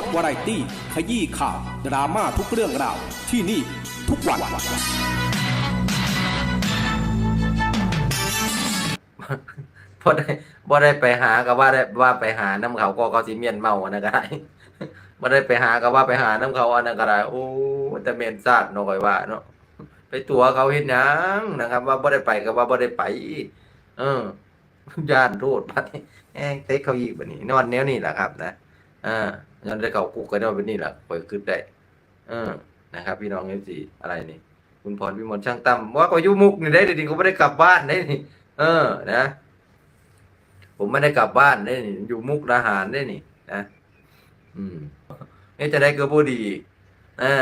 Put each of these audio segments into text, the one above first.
ดวาไรตี้ ขยี้ข่าว ดราม่าทุกเรื่องราว ที่นี่ทุกวันพอได้บ่ได้ไปหาก็ว่าได้ว่าไปหาน้ำเขาก็เขาสิเมียนเมาอันนั้นก็ได้บ่ได้ไปหาก็ว่าไปหาน้ำเขาอันนั้นก็ได้โอ้แต่เมียนซาดนาะข่อยว่าเนาะไปตัวเขาเฮ็ดหยังนะครับ ว่าบ่ได้ไปก็ว่าบ่ได้ไป เออย่านโทษบัดนี้แองเตะเขาอีกบัดนี้ นอนแนวนี้แหละครับนะ อ่าย้อนได้เข้าคุกก็นอนแบบนี้แหละข่อยคิดได้เออนะครับ พี่น้อง FC อะไรนี่ คุณพรพิมลช่างตั้มว่าก็อยู่มุกนี่ได้จริงๆก็ไม่ได้กลับบ้านได้นี่ เออ นะ ผมไม่ได้กลับบ้านได้นี่ อยู่มุกดาหารได้นี่ นะ อืมนี่จะได้เกือบพอดีอ่า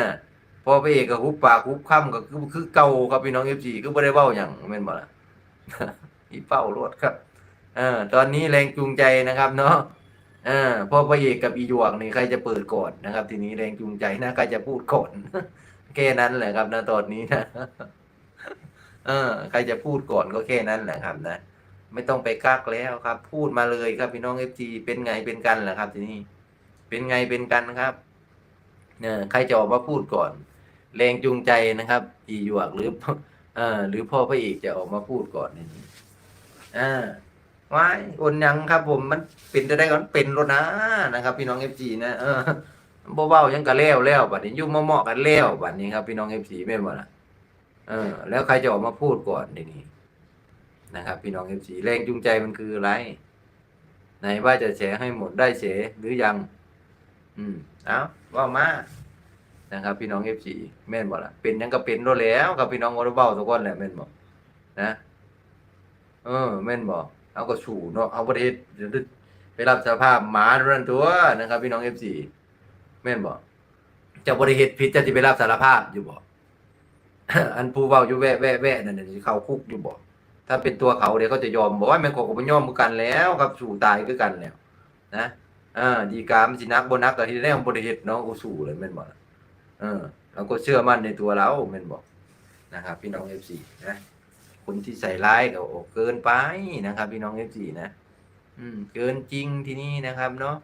พอไปเอกกับคุบปากคุบค่ำก็คือคือเก่าครับพี่น้องเอฟซีก็ไม่ได้เบ้าอย่างแม่นบ่ล่ะอีเป้ารถครับ เออ ตอนนี้แรงจูงใจนะครับ เนาะ ออพอพระเอกกับอีหยวกนี่ใครจะเปิดก่อนนะครับ ทีนี้แรงจูงใจนะใครจะพูดก่อนแค่นั้นแหละครับนะตอนนี้นะเออ ใครจะพูดก่อนก็แค่นั้นแหละครับนะไม่ต้องไปกักแล้วครับ พูดมาเลยครับพี่น้องเอฟจีเป็นไงเป็นกันแหละครับ ทีนี้ เป็นไงเป็นกันครับเนี่ยใครจะออกมาพูดก่อน แรงจูงใจนะครับ อีหยวกหรือเออหรือพ่อพระเอกจะออกมาพูดก่อนในนี้อ่า ว้ายโอนยังครับ ผมมันเป็นจะได้ก่อนเป็นรถนะนะครับ พี่น้องเอฟจีนะเออเบาๆยังกะเล้วแล้วบัดนี้ยุ่เหมาะกันแล้วบัดนี้ครับ พี่น้องเอฟซีไม่นหมดละเออ แล้วใครจะออกมาพูดก่อนในนี้นะครับ พี่น้องเอฟซีแรงจูงใจมันคืออะไรไหนว่าจะเฉให้หมดได้เฉหรือยัง อืมเอาว่ามานะครับ พี่น้องเอฟซีแม่นบ่ล่ะเป็นยังก็เป็นโลดแล้ว กับพี่น้องวอลเบาทุกคนแหละแม่นบ่นะเออแม่นบ่ เอาก็สู่เนาะเอาประเทศไปรับสภาพหมาเรื่องตัวนะครับ พี่น้องเอฟซีแม่นบ่เจะบริเหตุผิดจะสิไปรับสารภาพอยู่บ่อันผู้เว้าอยู่แวะแวะแวะนั่นน่เข้าคุกอยู่บ่ถ้าเป็นตัวเขาเดี๋ยวเขาจะยอมบอกว่าแม่งขอกับยอมือกันแล้วครับสู่ตายคือกันแล้ว นะอ่าดีกามนสินักบนักก็ที่ได้ของบริเหตุเนาะกูสู่เลยแม่นบอกเออเราก็เชื่อมั่นในตัวเราแม่นบอกนะครับ พี่น้องเอฟซีนะ คนที่ใส่ร้ายก็โอ้เกินไปนะครับ พี่น้องเอฟซีนะอืม เกินจริงที่นี่นะครับเนาะ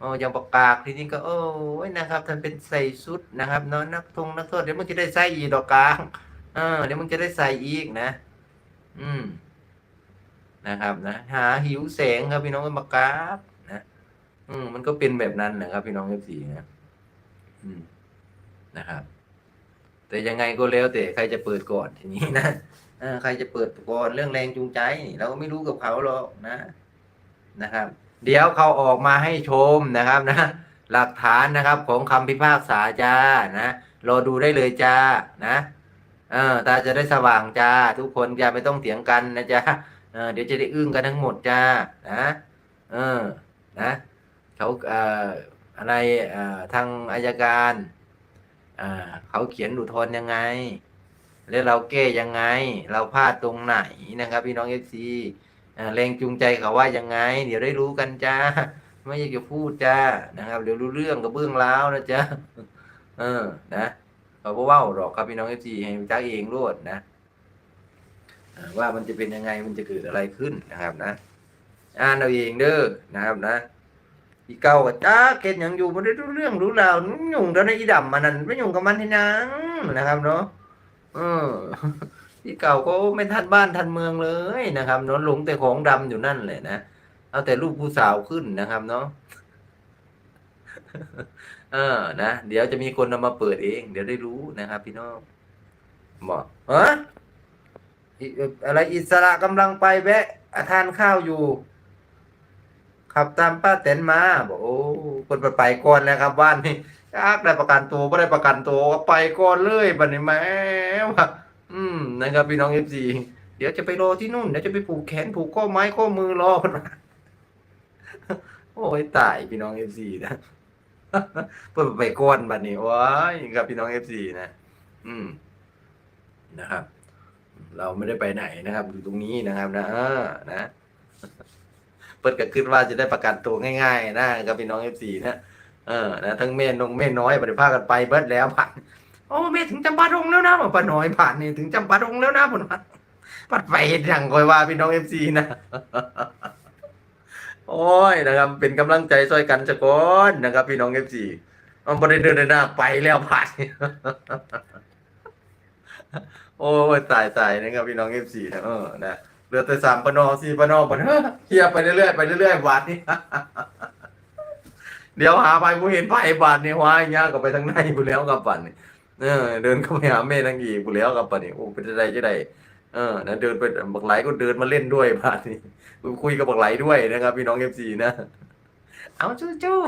อ๋ออย่างประกาศที่นี่ก็ โอ้ยนะครับท่านเป็นใส่ชุดนะครับเนาะนักทงนักโทษเดี๋ยวมึงจะได้ใส่อีกดอกกลางเออเดี๋ยวมึงจะได้ใส่อีกนะ อืม นะครับนะหาหิวแสงครับพี่น้องมากราบนะอืมมันก็เป็นแบบนั้นนะครับ พี่น้องเอฟซีนะ อืมนะครับ แต่ยังไงก็แล้วแต่ใครจะเปิดก่อนทีนี้นะใครจะเปิดก่อนเรื่องแรงจูงใจ เราก็ไม่รู้กับเขาหรอกนะนะครับ เดี๋ยวเขาออกมาให้ชมนะครับนะหลักฐานนะครับของคำพิพากษาจ้านะรอดูได้เลยจ้านะเออตาจะได้สว่างจ้า ทุกคนอย่าไม่ต้องเถียงกันนะจ๊ะเออเดี๋ยวจะได้อึ้งกันทั้งหมดจ้านะเออนะเขาเอ่ออะไรเอ่อทางอายการ อ่าเขาเขียนอุทธรณ์ยังไง แล้วเราแก้ยังไง เราพลาดตรงไหนนะครับ พี่น้องเอฟซีแรงจูงใจเขาว่ายังไง เดี๋ยวได้รู้กันจ้า ไม่อยากจะพูดจ้านะครับ เดี๋ยวรู้เรื่องกับเบื้องล้าวนะจ๊ะเออ นะเขาบ่เว้าหรอกครับพี่น้องเอฟซีให้จักเองรวดนะว่ามันจะเป็นยังไงมันจะเกิดอะไรขึ้นนะครับนะ อ่านเอาเองเด้อนะครับนะ อีเก่าก็จ้าเก็ดหยังอยู่บ่ได้รู้เรื่องรู้ราวนุ่งยุ่งเท่านั้นอีดำมันนั่นไม่ยุ่งกับมันที่นังนะครับเนาะเอออีเก่าก็ไม่ทันบ้านทันเมืองเลยนะครับเนาะหลงแต่ของดำอยู่นั่นแหละนะเอาแต่รูปผู้สาวขึ้นนะครับ เนาะเออนะเดี๋ยวจะมีคนนำมาเปิดเอง เดี๋ยวได้รู้นะครับ พี่น้องบอกฮะอิอะไรอิสระกำลังไปแวะทานข้าวอยู่ ขับตามป้าแตนมาบอกโอ้คนไปไปก่อนแล้วครับบ้านนี่ยากได้ประกันตัวไม่ได้ประกันตัวไปก่อนเลยบัดนี้แม่ว่าอืมนะครับพี่น้องเอฟซีเดี๋ยวจะไปรอที่นู่นเดี๋ยวจะไปผูกแขนผูกข้อไม้ข้อมือรอคนโอ้ยตายพี่น้องเอฟซีนะเพื่อไปก้อนบัดนี้ว้ายครับพี่น้องเอฟซีนะ อืมนะครับ เราไม่ได้ไปไหนนะครับอยู่ตรงนี้นะครับ นะเออนะ เปิดก็คิดว่าจะได้ประกันตัวง่ายๆนะครับพี่น้องเอฟซีนะเออนะทั้งแม่นงแม่น้อยบริภาคกันไปเบิดแล้วผ่านโอ้แม่ถึงจำปาดงแล้วนะป้าน้อยผ่านนี่ถึงจำปาดงแล้วนะผมว่าปัดไปเห็นอย่างคอยว่าพี่น้องเอฟซีนะโอ้ยนะครับ เป็นกำลังใจช่วยกันจะก่อนนะครับ พี่น้องเอฟซีมันบ่ได้เดินหน้าไปแล้วผ่านโอ้ยตายตายนะครับพี่น้องเอฟซีนะเออนะ เหลือแต่สามปนอสี่ปนอปนเฮียไปเรื่อยๆไปเรื่อยๆบาทนี้เดี๋ยวหาไปผู้เห็นไพ่บาทนี่ว้ายยากก็ไปทางในกูแล้วกับปั่นนี่เออเดินเข้าไปหาแม่นางอีกูแล้วกับปั่นนี่โอ้เป็นจะได้จะได้เออนะเดินไปบักไหลก็เดินมาเล่นด้วยบาทนี่คุยกับบักไหลด้วยนะครับ พี่น้องเอฟซีนะ เอาสู้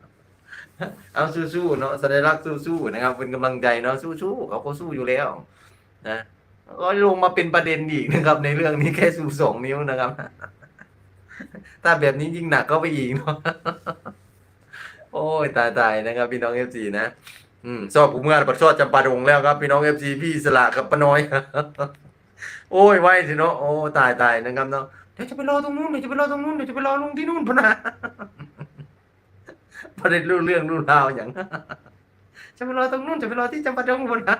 ๆเอาสู้ๆเนาะแสดงรักสู้ๆนะครับเป็นกำลังใจเนาะสู้ๆเขาก็สู้อยู่แล้ว นะ ก็ลงมาเป็นประเด็นอีกนะครับ ในเรื่องนี้แค่สูสองนิ้วนะครับ ถ้าแบบนี้ยิ่งหนักก็ไปอีกเนาะโอ้ยตายตายๆนะครับ พี่น้องเอฟซีนะอืมชอบผมงานปัดชอบจำปาดงแล้วครับ พี่น้องเอฟซีพี่สละกับป้าน้อย โอ้ยไว้สิเนาะโอ้ตายตายๆนะครับเนาะเดี๋ยวจะไปรอตรงนู้นเดี๋ยวจะไปรอตรงนู้นเดี๋ยวจะไปรอลุงที่นู่นพนะประเด็นรู้เรื่องรู้ราวอย่าง จะไปรอตรงนู้นจะไปรอที่จำปาดงพะนะ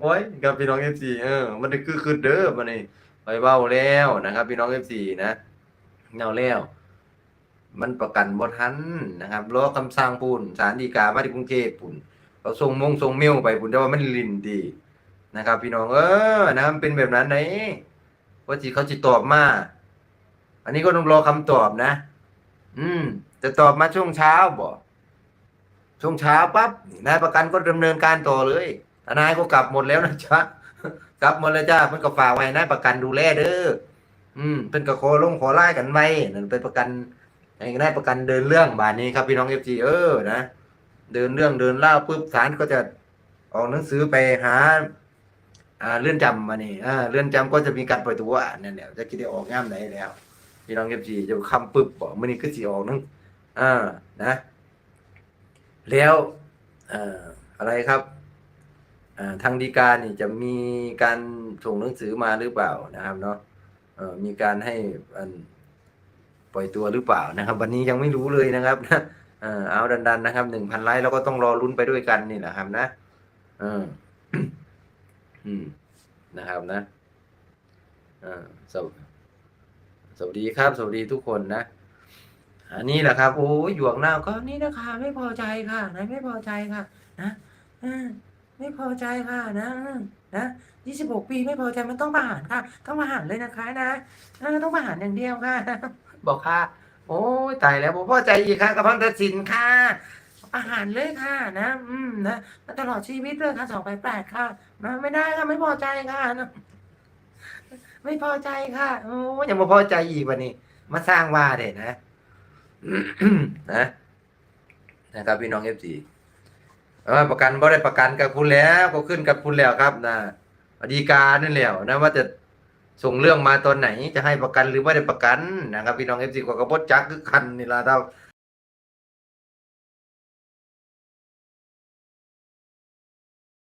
โอ้ยกับพี่น้องเอฟซีเออ มันคือคือเด้อมันนี่ไปเบ้าแล้วนะครับ พี่น้องเอฟซีนะเงาแล้ว มันประกันบ่ทันนะครับรอคำสั่งปุ่นศาลฎีกามาที่กรุงเทพปุ่นเขาส่งมงส่งเมลไปปุ่นแต่ว่ามันลินดีนะครับ พี่น้องเออนะมันเป็นแบบนั้นไหนว่าจีเขาจะตอบมา อันนี้ก็ต้องรอคำตอบนะ อืมจะตอบมาช่วงเช้าบ่ ช่วงเช้าปั๊บนายประกันก็ดำเนินการต่อเลยทนายก็กลับหมดแล้วนะจ๊ะกลับหมดแล้วจ้าเพิ่นก็ฝากไว้นายประกันดูแลเด้ออืมเพิ่นก็ขอลงขอไล่กันไว้นั่นเป็นประกันให้ได้ประกันเดินเรื่องบานนี้ครับพี่น้องเอฟซีเออนะเดินเรื่องเดินเล่าปุ๊บศาลก็จะออกหนังสือไปหาอ่าเลื่อนจำมานี่อ่าเลื่อนจำก็จะมีการปล่อยตัวนั่นแหละจะคิดได้ออกง่ามไหนแล้ว พี่น้องเอฟซีจะคำปึ๊บบอกมื่อนี้คือสีออกนึงอ่านะ แล้วอะไรครับทางดีการนี่จะมีการส่งหนังสือมาหรือเปล่านะครับเนาะมีการให้ปล่อยตัวหรือเปล่านะครับ วันนี้ยังไม่รู้เลยนะครับเออเอาดันๆนะครับหนึ่งพันไลค์แล้วก็ต้องรอลุ้นไปด้วยกันนี่แหละครับนะเออนะครับนะสวัสดีครับ สวัสดีทุกคนนะ อันนี้แหละครับโอ้ยหยวกหน้าก็นี่นะคะ ไม่พอใจค่ะนะไม่พอใจค่ะ นะอไม่พอใจค่ะนะนะยี่สิบหกปีไม่พอใจมันต้องประหารค่ะ ต้องประหารเลยนะคะนะต้องประหารอย่างเดียวค่ะ บอกค่ะ โอ้ยตายแล้วผมพอใจอีกค่ะกับพังตัดสินค่ะอาหารเลยค่ะนะ อืมนะมาตลอดชีวิตเลยค่ะสองไปแปดค่ะนะไม่ได้ค่ะไม่พอใจค่ะนะไม่พอใจค่ะโอ้ยยังมาพอใจอีกวันนี้ มาสร้างว่าเด็นะ นะนะครับพี่น้องเอฟซีเออประกันบ่ได้ประกันกับคุณแล้วก็ขึ้นกับคุณแล้วครับนะอดีการนั่นแหล้วนะว่าจะส่งเรื่องมาตอนไหนจะให้ประกันหรือไม่ได้ประกันนะครับพี่น้องเอฟซีก็กระบดจักคือคันนี่ละถ้า